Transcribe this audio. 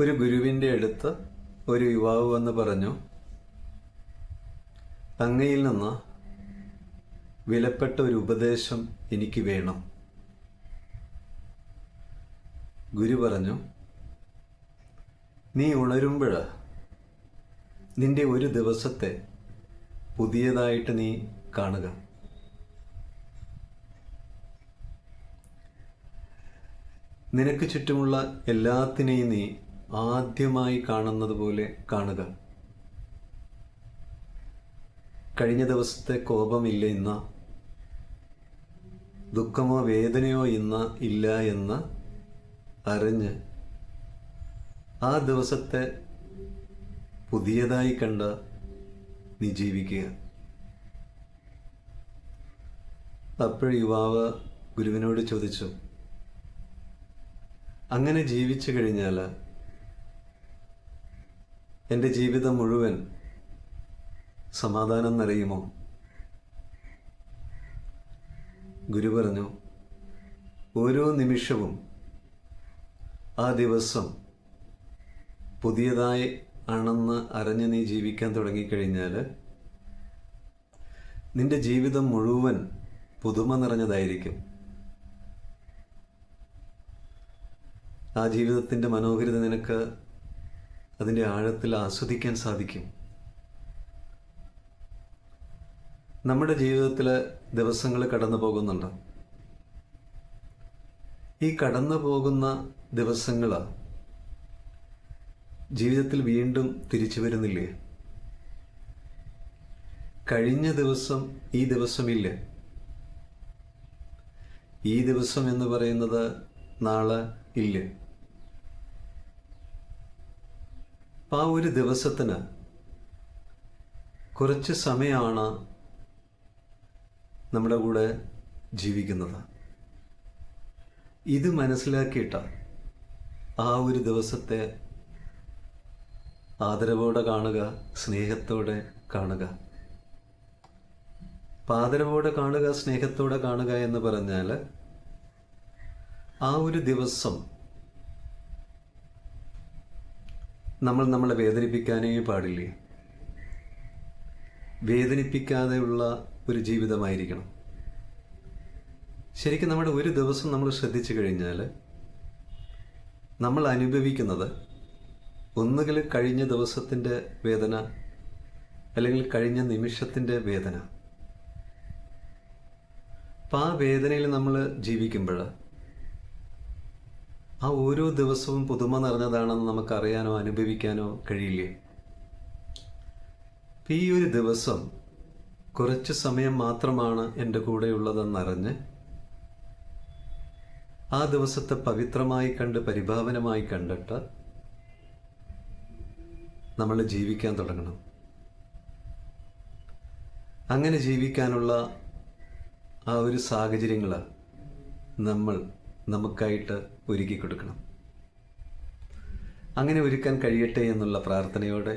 ഒരു ഗുരുവിന്റെ അടുത്ത് ഒരു യുവാവ് വന്ന് പറഞ്ഞു അങ്ങയിൽ നിന്ന് വിലപ്പെട്ട ഒരു ഉപദേശം എനിക്ക് വേണം. ഗുരു പറഞ്ഞു നീ ഉണരുമ്പോൾ നിന്റെ ഒരു ദിവസത്തെ പുതിയതായിട്ട് നീ കാണുക. നിനക്ക് ചുറ്റുമുള്ള എല്ലാത്തിനെയും നീ ആദ്യമായി കാണുന്നത് പോലെ കാണുക. കഴിഞ്ഞ ദിവസത്തെ കോപമില്ല ഇന്ന ദുഃഖമോ വേദനയോ ഇന്ന ഇല്ല എന്ന് അറിഞ്ഞ് ആ ദിവസത്തെ പുതിയതായി കണ്ട് നീ ജീവിക്കുക. അപ്പോൾ യുവാവ് ഗുരുവിനോട് ചോദിച്ചു അങ്ങനെ ജീവിച്ചു കഴിഞ്ഞാൽ എന്റെ ജീവിതം മുഴുവൻ സമാധാനം നിറയുമോ? ഗുരു പറഞ്ഞു ഓരോ നിമിഷവും ആ ദിവസം പുതിയതായി ആണെന്ന് അറിഞ്ഞ് നീ ജീവിക്കാൻ തുടങ്ങിക്കഴിഞ്ഞാൽ നിന്റെ ജീവിതം മുഴുവൻ പുതുമ നിറഞ്ഞതായിരിക്കും. ആ ജീവിതത്തിന്റെ മനോഹരിത നിനക്ക് അതിന്റെ ആഴത്തിൽ ആസ്വദിക്കാൻ സാധിക്കും. നമ്മുടെ ജീവിതത്തിൽ ദിവസങ്ങൾ കടന്നു പോകുന്നുണ്ട്. ഈ കടന്നു പോകുന്ന ദിവസങ്ങൾ ജീവിതത്തിൽ വീണ്ടും തിരിച്ചു വരുന്നില്ലേ? കഴിഞ്ഞ ദിവസം ഈ ദിവസമില്ല? ഈ ദിവസം എന്ന് പറയുന്നത് നാളെ ഇല്ല? അപ്പം ആ ഒരു ദിവസത്തിന് കുറച്ച് സമയമാണ് നമ്മുടെ കൂടെ ജീവിക്കുന്നത്. ഇത് മനസ്സിലാക്കിയിട്ട് ആ ഒരു ദിവസത്തെ ആദരവോടെ കാണുക സ്നേഹത്തോടെ കാണുക. പാദരവോടെ കാണുക സ്നേഹത്തോടെ കാണുക എന്ന് പറഞ്ഞാൽ ആ ഒരു ദിവസം നമ്മൾ നമ്മളെ വേദനിപ്പിക്കാനേ പാടില്ലേ? വേദനിപ്പിക്കാതെയുള്ള ഒരു ജീവിതമായിരിക്കണം. ശരിക്കും നമ്മുടെ ഒരു ദിവസം നമ്മൾ ശ്രദ്ധിച്ചു കഴിഞ്ഞാൽ നമ്മൾ അനുഭവിക്കുന്നത് ഒന്നുകിൽ കഴിഞ്ഞ ദിവസത്തിന്റെ വേദന അല്ലെങ്കിൽ കഴിഞ്ഞ നിമിഷത്തിന്റെ വേദന. അപ്പം ആ വേദനയിൽ നമ്മൾ ജീവിക്കുമ്പോൾ ആ ഓരോ ദിവസവും പുതുമ നിറഞ്ഞതാണെന്ന് നമുക്കറിയാനോ അനുഭവിക്കാനോ കഴിയില്ലേ? ഈ ഒരു ദിവസം കുറച്ച് സമയം മാത്രമാണ് എന്റെ കൂടെയുള്ളതെന്നറിഞ്ഞ് ആ ദിവസത്തെ പവിത്രമായി കണ്ട് പരിഭാവനമായി കണ്ടിട്ട് നമ്മൾ ജീവിക്കാൻ തുടങ്ങണം. അങ്ങനെ ജീവിക്കാനുള്ള ആ ഒരു സാഹചര്യങ്ങൾ നമ്മൾ നമുക്കായിട്ട് ഒരുക്കി കൊടുക്കണം അങ്ങനെ ഒരുക്കാൻ കഴിയട്ടെ എന്നുള്ള പ്രാർത്ഥനയോടെ